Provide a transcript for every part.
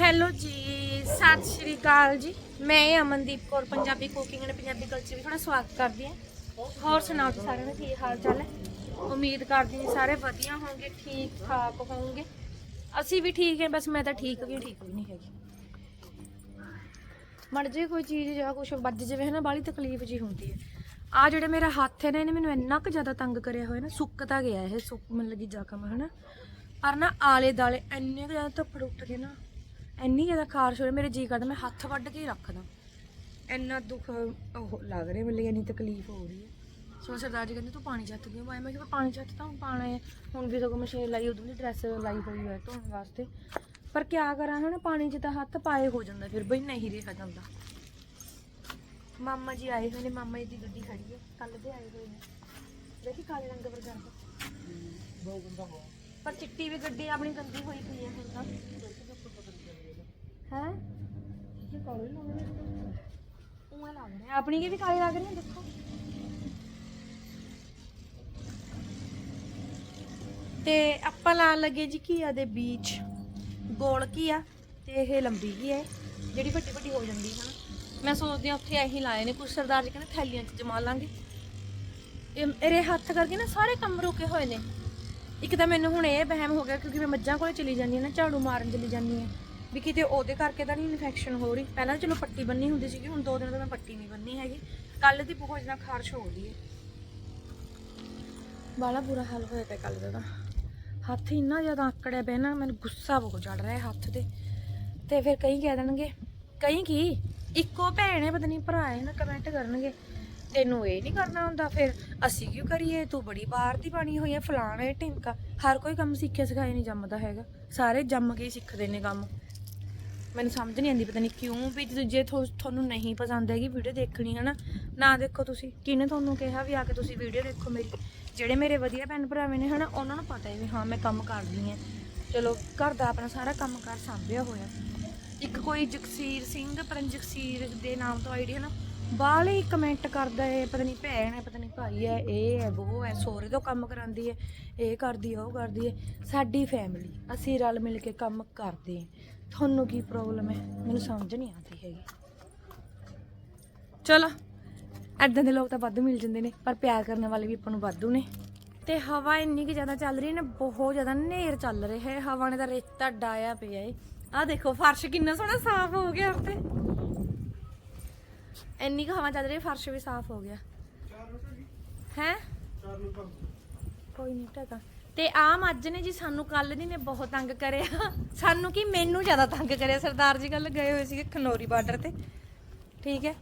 Hello ਜੀ, ਸਤਿ ਸ਼੍ਰੀ ਅਕਾਲ ਜੀ। ਮੈਂ Amandeep Kaur, Punjabi cooking and Punjabi culture ਵਿੱਚ ਤੁਹਾਡਾ ਸਵਾਗਤ ਕਰਦੀ ਹਾਂ। ਹੋਰ ਸੁਣਾਓ ਜੀ ਸਾਰਿਆਂ ਦਾ, ਕੀ ਹਾਲ ਚਾਲ ਹੈ? ਉਮੀਦ ਕਰਦੀ ਹਾਂ ਸਾਰੇ ਵਧੀਆ ਹੋਣਗੇ, ਠੀਕ ਠਾਕ ਹੋਣਗੇ। ਅਸੀਂ ਵੀ ਠੀਕ ਹਾਂ, ਬਸ ਮੈਂ ਤਾਂ ਠੀਕ ਵੀ ਠੀਕ ਵੀ ਨਹੀਂ ਹੈਗੀ। ਮੜ ਜੇ ਕੋਈ ਚੀਜ਼ ਜਾਂ ਕੁਝ ਵੱਜ ਜਾਵੇ ਨਾ ਬਾਲੀ ਤਕਲੀਫ ਜੀ ਹੁੰਦੀ ਹੈ। ਆ ਜਿਹੜੇ ਮੇਰਾ ਹੱਥ ਹੈ ਨਾ, ਇਹਨੇ ਮੈਨੂੰ ਇੰਨਾ ਕੁ ਜ਼ਿਆਦਾ ਤੰਗ ਕਰਿਆ ਹੋਇਆ ਨਾ ਸੁੱਕ ਤਾਂ ਗਿਆ ਇਹ, ਸੁੱਕ ਮਤਲਬ ਲੱਗੀ ਜ਼ਖਮ, ਹਨਾ। ਪਰ ਨਾ ਆਲੇ ਦਾਲੇ ਇੰਨੇ ਕੁ ਜ਼ਿਆਦਾ ਧੁੱਪ ਉੱਠ ਕੇ ਨਾ, ਇੰਨੀ ਜ਼ਿਆਦਾ ਖਾਰਸ਼ ਹੋ ਰਹੀ, ਮੇਰੇ ਜੀ ਕਰਦਾ, ਮੈਂ ਹੱਥ ਵੱਢ ਕੇ ਹੀ ਰੱਖਦਾ। ਇੰਨਾ ਦੁੱਖ ਉਹ ਲੱਗ ਰਿਹਾ ਮੈਨੂੰ, ਇੰਨੀ ਤਕਲੀਫ ਹੋ ਰਹੀ ਹੈ। ਸੋ ਸਰਦਾਰ ਜੀ ਕਹਿੰਦੇ, ਤੂੰ ਪਾਣੀ ਚੱਤ ਦਿਓ ਮੈਂ ਕਿਹਾ ਪਾਣੀ ਚੱਤ ਤਾਂ ਹੁਣ ਪਾਣਾ ਹੈ। ਹੁਣ ਵੀ ਸਗੋਂ ਮਸ਼ੀਨ ਲਾਈ, ਉਦੋਂ ਦੀ ਡਰੈਸ ਲਾਈ ਹੋਈ ਹੈ ਧੋਣ ਵਾਸਤੇ। ਪਰ ਕਿਆ ਕਰਾਂ ਹਨਾ ਪਾਣੀ 'ਚ ਤਾਂ ਹੱਥ ਪਾਏ ਹੋ ਜਾਂਦਾ, ਫਿਰ ਬਈ ਨਹੀਂ ਰਿਹਾ ਜਾਂਦਾ। ਮਾਮਾ ਜੀ ਆਏ ਹੋਏ ਨੇ, ਮਾਮਾ ਜੀ ਦੀ ਗੱਡੀ ਖੜੀ ਹੈ ਕੱਲ ਦੇ ਆਏ ਹੋਏ ਨੇ। ਦੇਖੀ ਕਾਲੇ ਰੰਗ ਵਰਗਾ। ਪਰ ਚਿੱਟੀ ਵੀ ਗੱਡੀ ਆਪਣੀ ਗੰਦੀ ਹੋਈ ਪਈ ਹੈ ਹੁਣ ਤਾਂ। ਹੈ? ਇਹ ਕਾਲੇ ਲੱਗ ਰਹੇ। ਉਹ ਲੱਗ ਰਹੇ ਆਪਣੀ ਕੀ ਵੀ ਕਾਲੇ ਲੱਗ ਰਹੇ ਦੇਖੋ। ਤੇ ਆਪਾਂ ਲਾਣ ਲੱਗੇ ਜੀ ਘੀਆ ਦੇ ਬੀਜ ਗੋਲ ਘੀਆ ਤੇ ਇਹ ਲੰਬੀ ਘੀਆ ਹੈ, ਜਿਹੜੀ ਵੱਡੀ ਵੱਡੀ ਹੋ ਜਾਂਦੀ ਹੈ ਨਾ। ਮੈਂ ਸੋਚਦੀ ਹਾਂ ਉੱਥੇ ਇਹੀ ਲਾਏ ਨੇ, ਕੁਛ ਸਰਦਾਰ ਜੀ ਕਹਿੰਦੇ ਥੈਲੀਆਂ 'ਚ ਜਮਾ ਲਾਂਗੇ। ਇਹ ਮੇਰੇ ਹੱਥ ਕਰਕੇ ਨਾ ਸਾਰੇ ਕੰਮ ਰੁਕੇ ਹੋਏ ਨੇ। ਇੱਕ ਤਾਂ ਮੈਨੂੰ ਹੁਣ ਇਹ ਵਹਿਮ ਹੋ ਗਿਆ ਕਿਉਂਕਿ ਮੈਂ ਮੱਝਾਂ ਕੋਲੇ ਚਲੀ ਜਾਂਦੀ ਹਾਂ ਨਾ, ਝਾੜੂ ਮਾਰਨ ਚਲੀ ਜਾਂਦੀ ਹਾਂ। ਵੀ ਕਿਤੇ ਉਹਦੇ ਕਰਕੇ ਤਾਂ ਨਹੀਂ ਇਨਫੈਕਸ਼ਨ ਹੋ ਰਹੀ। ਪਹਿਲਾਂ ਚਲੋ ਪੱਟੀ ਬੰਨੀ ਹੁੰਦੀ ਸੀਗੀ, ਹੁਣ ਦੋ ਦਿਨ ਤੋਂ ਮੈਂ ਪੱਟੀ ਨਹੀਂ ਬੰਨੀ ਹੈਗੀ। ਕੱਲ ਦੀ ਬਹੁਤ ਜ਼ਿਆਦਾ ਖਾਰਸ਼ ਹੋ ਰਹੀ ਹੈ। ਬਾਲਾ ਬੁਰਾ ਹਾਲ ਹੋਇਆ ਪਿਆ ਕੱਲ ਦਾ ਹੱਥ ਇੰਨਾ ਜ਼ਿਆਦਾ ਆਕੜਿਆ ਪਿਆ ਨਾ, ਮੈਨੂੰ ਗੁੱਸਾ ਬਹੁਤ ਚੜ ਰਿਹਾ ਹੱਥ ਤੇ। ਤੇ ਫਿਰ ਕਈ ਕਹਿ ਦੇਣਗੇ, ਕਈ ਕੀ? ਇੱਕੋ ਭੈਣ ਹੈ, ਪਤਾ ਨਹੀਂ ਭਰਾ ਹੈ ਨਾ ਕਮੈਂਟ ਕਰਨਗੇ। ਤੈਨੂੰ ਇਹ ਨਹੀਂ ਕਰਨਾ ਹੁੰਦਾ, ਫਿਰ ਅਸੀਂ ਕਿਉਂ ਕਰੀਏ? ਤੂੰ ਬੜੀ ਬਾਹਰ ਦੀ ਬਣੀ ਹੋਈ ਹੈ ਫਲਾਣਾ ਹੈ ਢਿਮਕਾ। ਹਰ ਕੋਈ ਕੰਮ ਸਿੱਖਿਆ ਸਿਖਾਇਆ ਨਹੀਂ ਜੰਮਦਾ ਹੈਗਾ। ਸਾਰੇ ਜੰਮ ਕੇ ਹੀ ਸਿੱਖਦੇ ਨੇ ਕੰਮ। ਮੈਨੂੰ ਸਮਝ ਨਹੀਂ ਆਉਂਦੀ ਪਤਾ ਨਹੀਂ ਕਿਉਂ ਵੀ ਜੇ- ਜੇ ਥੋ- ਤੁਹਾਨੂੰ ਨਹੀਂ ਪਸੰਦ ਹੈਗੀ ਵੀਡੀਓ ਦੇਖਣੀ ਹੈ ਨਾ ਦੇਖੋ ਤੁਸੀਂ। ਕਿਹਨੇ ਤੁਹਾਨੂੰ ਕਿਹਾ ਵੀ ਆ ਕੇ ਤੁਸੀਂ ਵੀਡੀਓ ਦੇਖੋ ਮੇਰੀ? ਜਿਹੜੇ ਮੇਰੇ ਵਧੀਆ ਭੈਣ ਭਰਾਵੇਂ ਨੇ, ਹਨਾ, ਉਹਨਾਂ ਨੂੰ ਪਤਾ ਹੈ ਵੀ ਹਾਂ, ਮੈਂ ਕੰਮ ਕਰਦੀ ਹਾਂ। ਚਲੋ, ਘਰ ਦਾ ਆਪਣਾ ਸਾਰਾ ਕੰਮ ਕਾਰ ਸਾਂਭਿਆ ਹੋਇਆ। ਇੱਕ ਕੋਈ ਜਗਸੀਰ ਸਿੰਘ ਪਰਮ ਜਗਸੀਰ ਦੇ ਨਾਮ ਤੋਂ ਆਈਡੀ ਹੈ ਨਾ ਬਾਹਲੇ ਕਮੈਂਟ ਕਰਦਾ ਹੈ, ਪਤਾ ਨਹੀਂ ਭੈਣ ਹੈ, ਪਤਾ ਨਹੀਂ ਭਾਈ ਹੈ, ਇਹ ਹੈ ਉਹ ਹੈ, ਸੋਹਰੇ ਤੋਂ ਕੰਮ ਕਰਾਂਦੀ ਹੈ, ਇਹ ਕਰਦੀ ਹੈ, ਉਹ ਕਰਦੀ ਹੈ। ਸਾਡੀ ਫੈਮਿਲੀ ਅਸੀਂ ਰਲ ਮਿਲ ਕੇ ਕੰਮ ਕਰਦੇ ਹਾਂ। ਤੁਹਾਨੂੰ ਕੀ ਪ੍ਰੋਬਲਮ ਹੈ? ਮੈਨੂੰ ਸਮਝ ਨਹੀਂ ਆਉਂਦੀ ਹੈਗੀ। ਚਲੋ ਐਦਾਂ ਦੇ ਲੋਕ ਤਾਂ ਵਾਧੂ ਮਿਲ ਜਾਂਦੇ ਨੇ, ਪਰ ਪਿਆਰ ਕਰਨ ਵਾਲੇ ਵੀ ਆਪਾਂ ਨੂੰ ਵਾਧੂ ਨੇ। ਤੇ ਹਵਾ ਇੰਨੀ ਕਿ ਜ਼ਿਆਦਾ ਚੱਲ ਰਹੀ ਹੈ ਨਾ, ਬਹੁਤ ਜ਼ਿਆਦਾ ਨੇਰ ਚੱਲ ਰਿਹਾ ਹੈ। ਹਵਾ ਨੇ ਤਾਂ ਰੇਤਾ ਡਾਇਆ ਪਿਆ ਏ ਆਹ ਦੇਖੋ, ਫਰਸ਼ ਕਿੰਨਾ ਸੋਹਣਾ ਸਾਫ਼ ਹੋ ਗਿਆ ਉੱਤੇ ਇੰਨੀ ਕੁ ਹਵਾ ਚੱਲ ਰਹੀ ਫਰਸ਼ ਵੀ ਸਾਫ਼ ਹੋ ਗਿਆ। ਹੈ? ਕੋਈ ਨਹੀਂ ਟਕਾ ਤੇ ਆ ਮੱਝ ਨੇ ਜੀ ਸਾਨੂੰ ਕੱਲ ਦੀ ਨੇ ਬਹੁਤ ਤੰਗ ਕਰਿਆ। ਸਾਨੂੰ ਕੀ ਮੈਨੂੰ ਜ਼ਿਆਦਾ ਤੰਗ ਕਰਿਆ? ਸਰਦਾਰ ਜੀ ਕੱਲ ਗਏ ਹੋਏ ਸੀਗੇ ਖਨੌਰੀ ਬਾਰਡਰ ਤੇ। ਠੀਕ ਹੈ?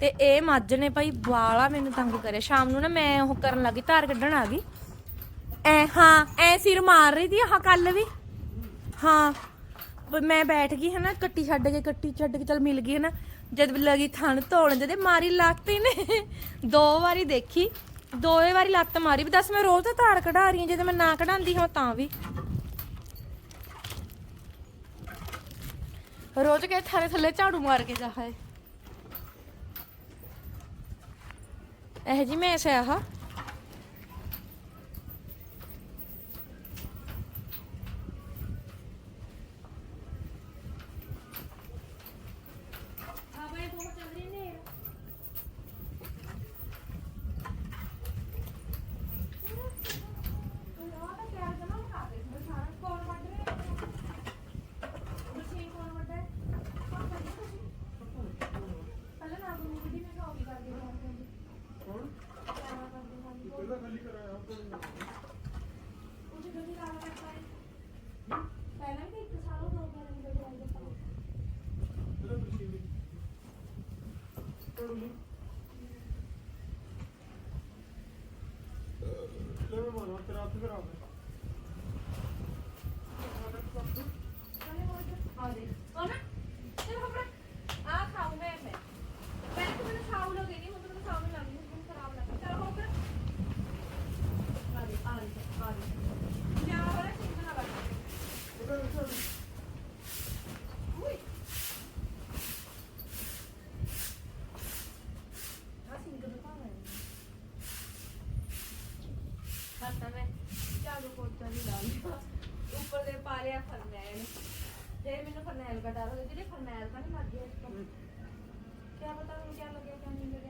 ਤੇ ਇਹ ਮੱਝ ਨੇ ਭਾਈ ਬਾਲਾ ਮੈਨੂੰ ਤੰਗ ਕਰਿਆ। ਸ਼ਾਮ ਨੂੰ ਨਾ ਮੈਂ ਉਹ ਕਰਨ ਲੱਗੀ, ਧਾਰ ਕੱਢਣ ਆ ਗਈ। ਐ, ਹਾਂ, ਐ ਸਿਰ ਮਾਰ ਰਹੀ ਸੀ ਆਹ ਕੱਲ ਵੀ। ਹਾਂ। ਮੈਂ ਬੈਠ ਗਈ, ਹਨਾ, ਕੱਟੀ ਛੱਡ ਕੇ, ਕੱਟੀ ਛੱਡ ਕੇ ਚਲ ਮਿਲ ਗਈ, ਹਨਾ। ਜਦ ਲਗੀ ਥਣ ਧੋਣ ਜਦੇ ਮਾਰੀ ਲੱਤ ਨੇ ਦੋ ਵਾਰੀ ਦੇਖੀ, ਦੋਏ ਵਾਰੀ ਲੱਤ ਮਾਰੀ ਵੀ ਦੱਸ ਮੈਂ ਰੋਜ਼ ਤਾਂ ਧਾਰ ਕਢਾ ਰਹੀ ਹਾਂ ਜੇ ਮੈਂ ਨਾ ਕਢਾਉਂਦੀ ਹਾਂ ਤਾਂ ਵੀ। ਰੋਜ਼ ਕੇ ਥਾਰੇ ਥੱਲੇ ਝਾੜੂ ਮਾਰ ਕੇ ਜਾ ਹੈ ਇਹ ਜੀ ਮੈਂ ਐਸਾ ਆਹ Mm-hmm. ਜੇ ਮੈਨੂੰ ਫਰਨੈਲ ਦਾ ਡਰ ਹੋ ਗਿਆ। ਜਿਹੜੇ ਫਰਨੈਲ ਤਾਂ ਨਹੀਂ ਲੱਗ ਗਿਆ ਇਸ ਤੋਂ ਕੀ ਪਤਾ ਹੁਣ ਕੀ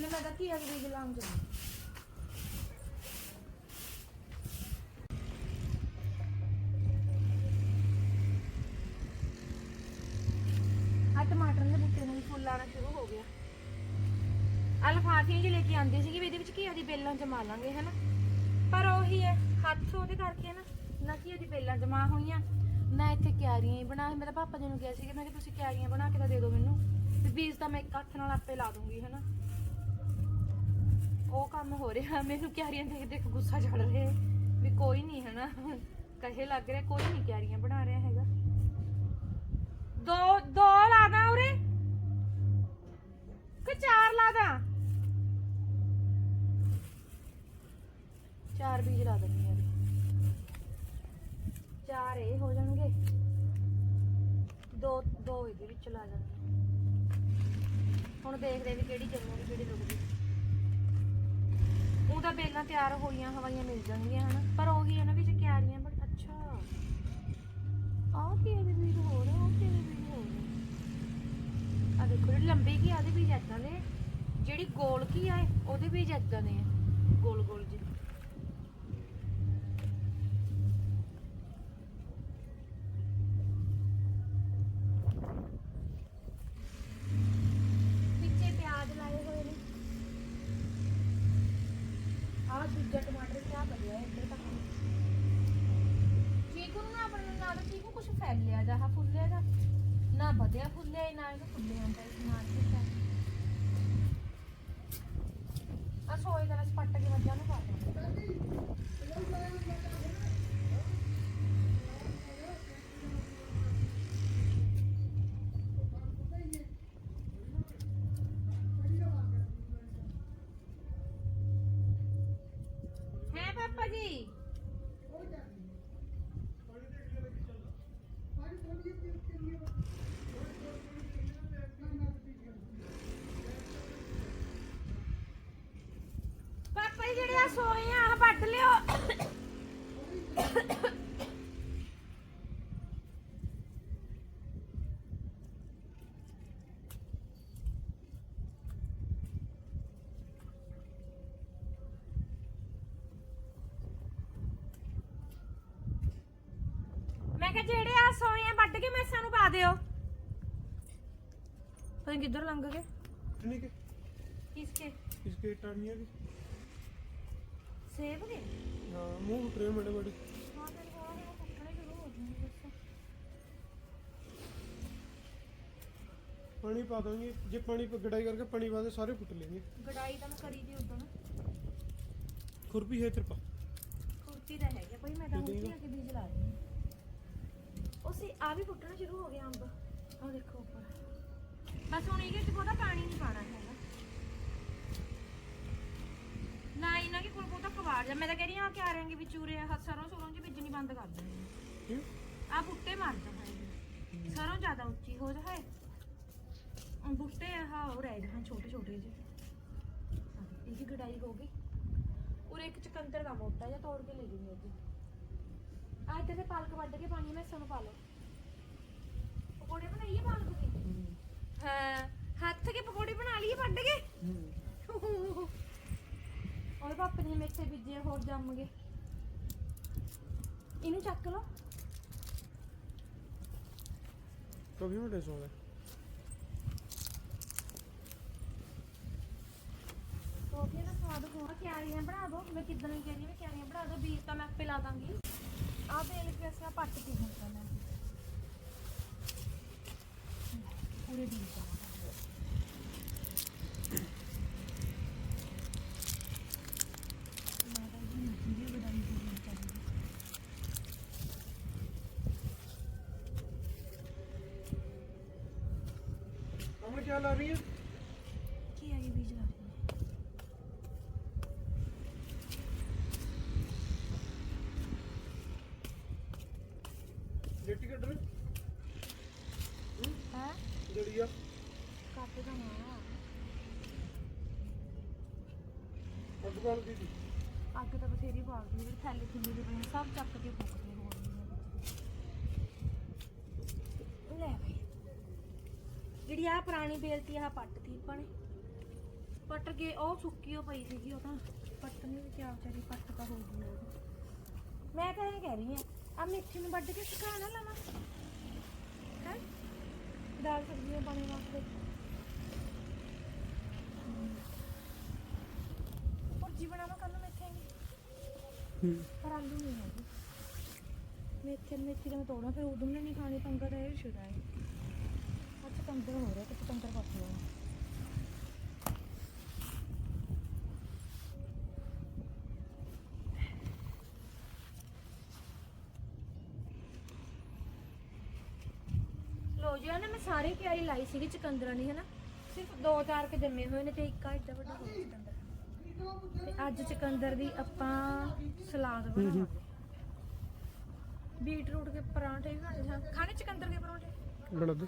ਨਾ ਮੈਂ ਤਾਂ ਕੀ ਆ ਟਮਾਟਰ ਦੇ ਬੂਟੇ ਨੂੰ ਵੀ ਫੁੱਲ ਆਣਾ ਸ਼ੁਰੂ ਹੋ ਗਿਆ। ਆ ਲਫਾਫੀਆਂ ਜਿਹੀ ਲੈ ਕੇ ਆਂਦੇ ਸੀਗੇ ਵੀ ਇਹਦੇ ਵਿੱਚ ਘੀਆ ਦੀ ਬੇਲਾਂ ਜਮਾ ਲਾਂਗੇ, ਹਨਾ? ਪਰ ਉਹੀ ਹੈ, ਹੱਥ ਉਹਦੇ ਕਰਕੇ ਨਾ ਨਾ ਘੀਆ ਦੀ ਬੇਲਾਂ ਜਮਾ ਹੋਈਆਂ। ਨਾ ਇੱਥੇ ਕਿਆਰੀਆਂ ਹੀ ਬਣਾ, ਮੇਰੇ ਪਾਪਾ ਜੀ ਨੂੰ ਕਿਹਾ ਸੀ ਕਿ ਮੈਂ ਕਿ ਤੁਸੀਂ ਕਿਆਰੀਆਂ ਬਣਾ ਕੇ ਤਾਂ ਦੇ ਦਿਓ ਮੈਨੂੰ। ਤੇ ਬੀਜ ਤਾਂ ਮੈਂ ਇੱਕ ਹੱਥ ਨਾਲ ਆਪੇ ਲਾ ਦੂੰਗੀ, ਹਨਾ? ਉਹ ਕੰਮ ਹੋ ਰਿਹਾ, ਮੈਨੂੰ ਕਿਆਰੀਆਂ ਦੇਖ ਦੇਖ ਗੁੱਸਾ ਚੜ ਰਿਹਾ ਵੀ ਕੋਈ ਨਹੀਂ ਹਨਾ, ਕਹੇ ਲੱਗ ਰਿਹਾ, ਕੋਈ ਨਹੀਂ ਕਿਆਰੀਆਂ ਬਣਾ ਰਿਹਾ ਹੈਗਾ। ਦੋ ਦੋ ਲਾ ਉਰੇ। ਕਿ ਚਾਰ ਲਾ ਚਾਰ ਬੀਜ ਲਾ ਦਿੰਨੀ ਆ ਚਾਰ ਇਹ ਹੋ ਜਾਣਗੇ। ਦੋ ਦੋ ਇਹਦੇ ਵਿੱਚ ਲਾ ਜਾਣਗੇ ਹੁਣ ਦੇਖਦੇ ਵੀ ਕਿਹੜੀ ਜੰਮੂਗੀ ਕਿਹੜੀ ਰੁਕਦੀ। ਉਹ ਤਾਂ ਬੇਲਾਂ ਤਿਆਰ ਹੋਈਆਂ ਹਵਾਈਆਂ ਮਿਲ ਜਾਣਗੀਆਂ, ਹਨਾ? ਪਰ ਉਹੀ ਹੈ ਨਾ ਵਿੱਚ ਕਿਆਰੀਆਂ ਬਟ ਅੱਛਾ। ਆਹ ਕੀ ਇਹਦੇ ਬੀਜ ਹੋ ਰਹੇ ਆਹ ਕੀ ਇਹਦੇ ਬੀਜ ਹੋ ਰਹੇ ਆ ਦੇਖੋ, ਜਿਹੜੀ ਲੰਬੀ ਕੀ ਆਦੇ ਬੀਜ ਏਦਾਂ ਦੇ ਜਿਹੜੀ ਗੋਲ ਕੀ ਆ ਉਹਦੇ ਵੀ ਏਦਾਂ ਦੇ ਆ ਗੋਲ ਗੋਲ ਜਿਹੇ ਵਿੱਚੇ ਪਿਆਜ਼ ਲਾਏ ਹੋਏ ਨੇ ਆਹ ਦੂਜਾ ਟਮਾਟਰ ਕਿਆ ਬਣਿਆ ਹੈ ਇੱਧਰ ਤੱਕ ਚੀਕੂ ਨੂੰ ਨਾ ਆਪਣੇ ਨਾਲ ਤਾਂ ਚੀਕੂ ਕੁਝ ਫੈਲਿਆ ਜਾ ਫੁੱਲਿਆ ਜਾ ਨਾ ਵਧਿਆ ਫੁੱਲਿਆ ਹੀ, ਨਾ ਇਹਨੂੰ ਫੁੱਲਿਆ ਹੁੰਦਾ ਇਸ ਨਾਲ ਕਿਤਾ ਆ ਸੋਏ ਦਾ ਰਸ ਪੱਟ ਕੇ ਮੱਝਾਂ ਨੂੰ ਪਾ ਦੇ ਹੈ ਪਾਪਾ ਜੀ ਪਾਪਾ ਜੀ ਜਿਹੜੇ ਆ ਸੋਏ ਆ ਆਹ ਵੱਢ ਲਿਓ ਮੈਂ ਕਿਹਾ ਜਿਹੜੇ ਆ ਸੋਏ ਆ ਵੱਢ ਕੇ ਮੈਸਾਂ ਨੂੰ ਪਾ ਦਿਓ ਦਿਓ ਪਤਾ ਨੀ ਕਿੱਧਰ ਲੰਘ ਗਏ ठीक है ਇਸਕੇ इसके टर्निया की ਸੇਬ ਦੇ हाँ मुंह उठ रहे बड़े बड़े ਹਾਂ ਤੇ ਕੋਲ ਉਹ ਕੁੱਟਣੇ ਸ਼ੁਰੂ ਹੋ ਜਾਣਗੇ ਬਸ पानी पा देंगे जे पानी पे गड़ाई करके पानी पा दे सारे फुट लेंगे ਗੜਾਈ ਤਾਂ ਮੈਂ ਕਰੀ ਦੀ ਉਦੋਂ खुरपी है तेरे पास ਕੁਰਤੀ ਦਾ ਹੈਗਾ ਕੋਈ ਮੈਂ ਤਾਂ ਦੇ ਦੇਗਾ। ਮੁੱਠੀ ਆ ਕੇ ਬੀਜ ਲਾ ਰਹੀ ਹਾਂ ਉਹ ਸੀ ਆ ਵੀ ਫੁੱਟਣਾ ਸ਼ੁਰੂ ਹੋ ਗਿਆ ਅੰਬ ਆਹ ਦੇਖੋ ਉੱਪਰ ਬਸ ਹੁਣ ਇਹਦੇ ਚ ਬਹੁਤਾ ਪਾਣੀ ਨਹੀਂ ਪਾਣਾ ਹੈਗਾ ਨਾ ਇਹਨਾਂ ਕੇ ਕੋਲ ਬਹੁਤਾ ਕਵਾੜ ਜਾ ਮੈਂ ਤਾਂ ਕਹਿ ਰਹੀ ਹਾਂ ਕਿ ਆ ਰਹੇ ਵਿੱਚ ਉਰੇ ਆ ਸਰੋਂ ਸਰੋਂ ਚ ਬੀਜਣੀ ਬੰਦ ਕਰ ਦੇਣੀ क्यों ਆ ਬੁੱਟੇ ਮਾਰ ਜਾਣਾ ਸਰੋਂ ਜ਼ਿਆਦਾ ਉੱਚੀ ਹੋ ਜਾ ਹੈ ਉਹ ਬੁੱਟੇ ਆ ਉਹ ਰਹਿ ਜਾਣ ਛੋਟੇ ਛੋਟੇ ਜਿਹੇ ਇਹਦੀ ਗੜਾਈ ਹੋ ਗਈ ਉਰੇ ਅੱਜ ਤੇ ਪਾਲਕ ਵੱਢ ਕੇ ਪਾਣੀ ਮੈਂ ਸਮ ਪਾ ਲਓ। ਪਕੌੜੇ ਬਣਾਈਏ ਪਾਲਕ ਦੇ? ਹਾਂ ਹੱਥ ਕੇ ਪਕੌੜੇ ਬਣਾ ਲਈਏ ਵੱਢ ਕੇ? ਔਰ ਪਾਪਾ ਨੇ ਮੇਥੇ ਬੀਜੇ ਹੋਰ ਜੰਮ ਗਏ। ਇਹਨੂੰ ਚੱਕ ਲਓ। ਤੋ ਵੀ ਉਹਦੇ ਸੋਲੇ ਤੋਪੀਆਂ ਦਾ ਸਵਾਦ ਹੋਣਾ ਕਿਆਰੀਆਂ ਬਣਾ ਦੋ। ਮੈਂ ਕਿਦਾਂ ਹੀ ਕਹਿੰਦੀ ਮੈਂ ਕਿਆਰੀਆਂ ਬਣਾ ਦੋ ਬੀਜ ਤਾਂ ਮੈਂ ਆਪੇ ਲਾ ਦਾਂਗੀ। ਆਹ ਬੇਲ ਕੇ ਅਸੀਂ ਪੱਟ ਕੇ ਹੁੰਦਾ ਮੈਂ ਪੂਰੇ ਬੀਜ ਦਾ ਮੈਂ ਤਾਂ ਜੀ ਵੀਡੀਓ ਬਣਾਈ ਅੱਗ ਤਾਂ ਬਥੇਰੀ ਬਾਲਦੀ ਜਿਹੜੀ ਥੈਲੇ ਥੁੱਲੇ ਦੇ ਪਏ ਸਭ ਚੱਕ ਕੇ ਫੂਕਦੇ ਹੋਰ ਨਹੀਂ ਲੈ ਬਈ। ਜਿਹੜੀ ਆ ਪੁਰਾਣੀ ਬੇਲਤੀ ਆ ਪੱਟਤੀ ਆਪਾਂ ਨੇ। ਪੱਟ ਕੇ ਉਹ ਸੁੱਕੀ ਉਹ ਪਈ ਸੀਗੀ, ਉਹ ਤਾਂ ਪੱਟਣੀ ਵੀ ਕਿਆ ਵਿਚਾਰੀ ਪੱਟ ਤਾਂ ਹੋ ਗਈ ਉਹ ਮੈਂ ਤਾਂ ਇਹ ਕਹਿ ਰਹੀ ਆ ਆ ਮੇਥੀ ਨੂੰ ਵੱਢ ਕੇ ਸੁਕਾ ਨਾ ਲਵਾਂ। ਹੈ? ਦਾਲ ਸਬਜ਼ੀ में ਪਾਣੀ ਵਾਸਤੇ। ਭੁਰਜੀ ਬਣਾਵਾਂ ਕੱਲ ਨੂੰ ਮੇਥੇ ਦੀ ਪਰ ਆਲੂ ਨਹੀਂ ਹੈਗੇ। ਮੇਥੇ ਮੇਥੀ ਦਾ ਮੈਂ ਤੋੜਨਾ ਫਿਰ ਉਦੋਂ ਨੇ ਨਹੀਂ ਖਾਣੀ ਪੰਗਾ ਤਾਂ ਇਹ ਛੁੜਾ ਹੈ ਅੱਜ ਕੰਦਰ ਹੋ ਰਿਹਾ ਕਿ ਕੰਦਰ ਪੱਕ ਲਿਆ ਲੋ ਜੀ ਨਾ ਮੈਂ ਸਾਰੇ ਕਿਆਰੀ ਲਾਈ ਸੀਗੀ ਚਕੰਦਰਾਂ ਦੀ ਹਨਾ? ਸਿਰਫ ਦੋ ਚਾਰ ਕੇ ਜੰਮੇ ਹੋਏ ਨੇ ਤੇ ਇੱਕ ਆ ਏਡਾ ਵੱਡਾ ਹੋ ਗਿਆ ਚਕੰਦਰ। ਤੇ ਅੱਜ ਚਕੰਦਰ ਦੀ ਆਪਾਂ ਸਲਾਦ ਬਣਾਵਾਂਗੇ। ਬੀਟਰੂਟ ਦੇ ਪਰਾਂਠੇ ਵੀ ਬਣੇ ਸਨ ਖਾਣੇ ਚਕੰਦਰ ਦੇ ਪਰਾਂਠੇ? ਬਣਾ ਦੇ।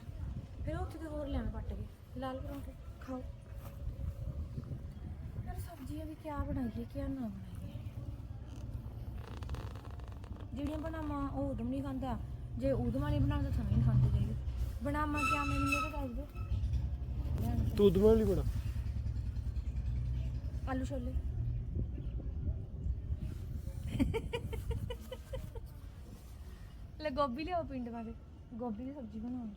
ਫਿਰ ਉੱਥੇ ਤੇ ਹੋਰ ਲੈਣ ਪੱਟ ਕੇ ਲਾਲ ਪਰਾਂਠੇ ਖਾਓ। ਯਾਰ ਸਬਜ਼ੀਆਂ ਵੀ ਕਿਆ ਬਣਾਈਏ ਕਿਆ ਨਾ ਬਣਾਈਏ। ਜਿਹੜੀਆਂ ਬਣਾਵਾਂ ਉਹ ਉਦਮ ਨਹੀਂ ਖਾਂਦਾ। ਜੇ ਉਦਮ ਵਾਲੀ ਬਣਾਵਾਂ ਤਾਂ ਸਮੇਂ ਖਾਂਦੀ ਜਾਈਏ ਬਣਾਵਾਂ ਕਿਆ ਮੈਨੂੰ ਇਹ ਦੱਸ ਦਿਓ। ਤੂੰ ਦਵਾਂ ਲਈ ਬਣਾ। ਆਲੂ ਛੋਲੇ ਲੈ ਗੋਭੀ ਲਿਆਓ ਪਿੰਡ ਵਾਲੇ ਗੋਭੀ ਦੀ ਸਬਜ਼ੀ ਬਣਾਉਣੀ